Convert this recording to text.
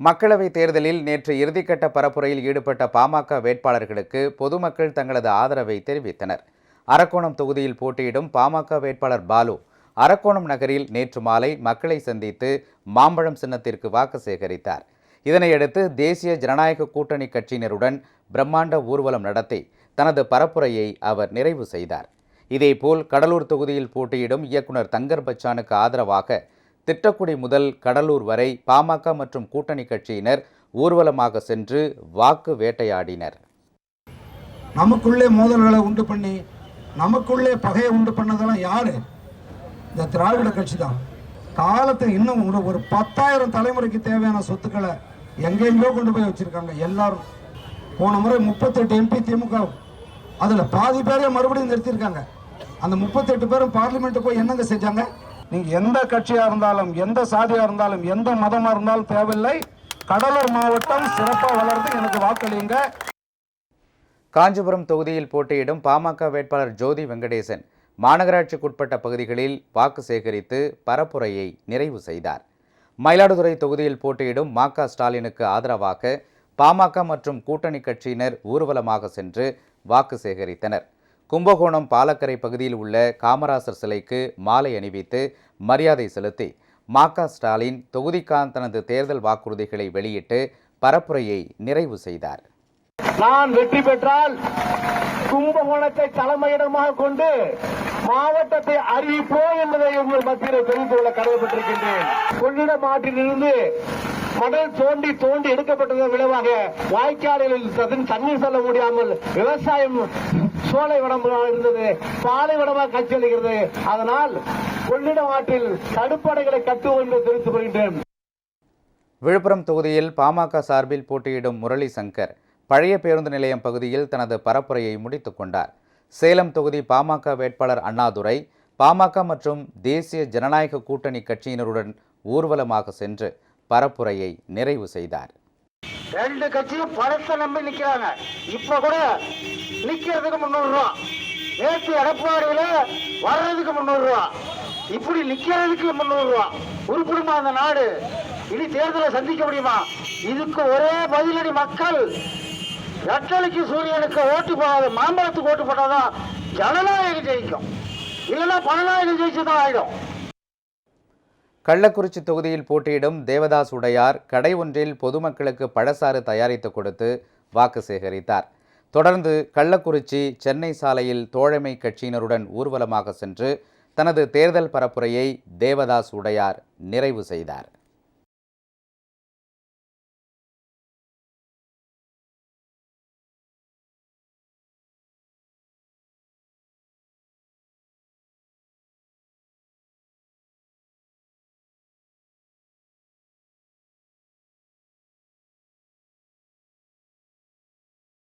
மக்களவைத் தேர்தலில் நேற்று இறுதிக்கட்ட பரப்புரையில் ஈடுபட்ட பாமக வேட்பாளர்களுக்கு பொதுமக்கள் தங்களது ஆதரவை தெரிவித்தனர். அரக்கோணம் தொகுதியில் போட்டியிடும் பாமக வேட்பாளர் பாலு அரக்கோணம் நகரில் நேற்று மாலை மக்களை சந்தித்து மாம்பழம் சின்னத்திற்கு வாக்கு சேகரித்தார். இதனையடுத்து தேசிய ஜனநாயக கூட்டணி கட்சியினருடன் பிரம்மாண்ட ஊர்வலம் நடத்தி தனது பரப்புரையை அவர் நிறைவு செய்தார். இதேபோல் கடலூர் தொகுதியில் போட்டியிடும் இயக்குனர் தங்கர் பச்சானுக்கு ஆதரவாக திட்டக்குடி முதல் கடலூர் வரை பாமக மற்றும் கூட்டணி கட்சியினர் ஊர்வலமாக சென்று வாக்கு வேட்டையாடினர். நமக்குள்ளே மோதல்களை உண்டு பண்ணி நமக்குள்ளே பகையை உண்டு பண்ணதெல்லாம் யாரு? இந்த திராவிட கட்சி தான். காலத்தில் இன்னும் ஒரு ஒரு பத்தாயிரம் தலைமுறைக்கு தேவையான சொத்துக்களை எங்கெங்கோ கொண்டு போய் வச்சிருக்காங்க எல்லாரும். போன முறை முப்பத்தெட்டு எம்பி திமுக அதில் பாதி பேரே மறுபடியும் நிறுத்தியிருக்காங்க. அந்த முப்பத்தெட்டு பேரும் பார்லிமெண்ட்டு போய் என்னங்க செஞ்சாங்க? நீங்கள் எந்த கட்சியாக இருந்தாலும் எந்த சாதியாக இருந்தாலும் எந்த மதமாக இருந்தாலும் தேவையில்லை. கடலூர் மாவட்டம் சிறப்பாக வளர்ந்து எனக்கு வாக்களியுங்க. காஞ்சிபுரம் தொகுதியில் போட்டியிடும் பாமக வேட்பாளர் ஜோதி வெங்கடேசன் மாநகராட்சிக்குட்பட்ட பகுதிகளில் வாக்கு சேகரித்து பரப்புரையை நிறைவு செய்தார். மயிலாடுதுறை தொகுதியில் போட்டியிடும் மா க ஸ்டாலினுக்கு ஆதரவாக பாமக மற்றும் கூட்டணி கட்சியினர் ஊர்வலமாக சென்று வாக்கு சேகரித்தனர். கும்பகோணம் பாலக்கரை பகுதியில் உள்ள காமராசர் சிலைக்கு மாலை அணிவித்து மரியாதை செலுத்தி மாகா ஸ்டாலின் தொகுதிக்கான் தனது தேர்தல் வாக்குறுதிகளை வெளியிட்டு பரப்புரையை நிறைவு செய்தார். நான் வெற்றி பெற்றால் கும்பகோணத்தை தலைமையிடமாக கொண்டு மாவட்டத்தை அறிவிப்போம் என்பதை உங்கள் மத்தியில் தெரிந்து கொள்ள கடமைப்பட்டிருக்கின்றேன். கொள்ளிட ஆற்றிலிருந்து மணல் தோண்டி தோண்டி எடுக்கப்பட்டதன் விளைவாக வாய்க்காலில் தண்ணீர் செல்ல முடியாமல் விவசாயம் சோலை வடமாக இருந்தது. பாலைவனமாக காட்சியளிக்கிறது அதனால் கொள்ளிடம் ஆற்றில் தடுப்படைகளை கட்டுவோம் என்று தெரிவித்துக் கொள்கின்றேன். விழுப்புரம் தொகுதியில் பாமக சார்பில் போட்டியிடும் முரளி சங்கர் பழைய பேருந்து நிலையம் பகுதியில் தனது பரப்புரையை முடித்துக் கொண்டார். சேலம் தொகுதி பாமக வேட்பாளர் அண்ணாதுரை பாமக மற்றும் தேசிய ஜனநாயக கூட்டணி கட்சியினருடன் ஊர்வலமாக சென்று பரப்புரையை நிறைவு செய்தார். ரெண்டு கட்சியும் பணத்தை நம்பி நிக்கிறாங்க. இப்ப கூட நிக்கிறதுக்கு முன்னூறு ரூபா. நேற்று எடப்பாடியில வர்றதுக்கு முன்னூறு ரூபா. இப்படி நிக்கிறதுக்கு முன்னூறு ரூபா. உருப்பிடுமா அந்த நாடு? இனி தேர்தலை சந்திக்க முடியுமா? இதுக்கு ஒரே பதிலடி மக்கள். ரெட்டலைக்கு சூரியனுக்கு ஓட்டு போடாத மாம்பழத்துக்கு ஓட்டு போட்டாதான் ஜனநாயகம் ஜெயிக்கும். இல்லைன்னா பணநாயகம் ஜெயிச்சுதான் ஆயிடும். கள்ளக்குறிச்சி தொகுதியில் போட்டியிடும் தேவதாஸ் உடையார் கடை ஒன்றில் பொதுமக்களுக்கு பழசாறு தயாரித்து கொடுத்து வாக்கு சேகரித்தார். தொடர்ந்து கள்ளக்குறிச்சி சென்னை சாலையில் தோழமை கட்சியினருடன் ஊர்வலமாக சென்று தனது தேர்தல் பரப்புரையை தேவதாஸ் உடையார் நிறைவு செய்தார்.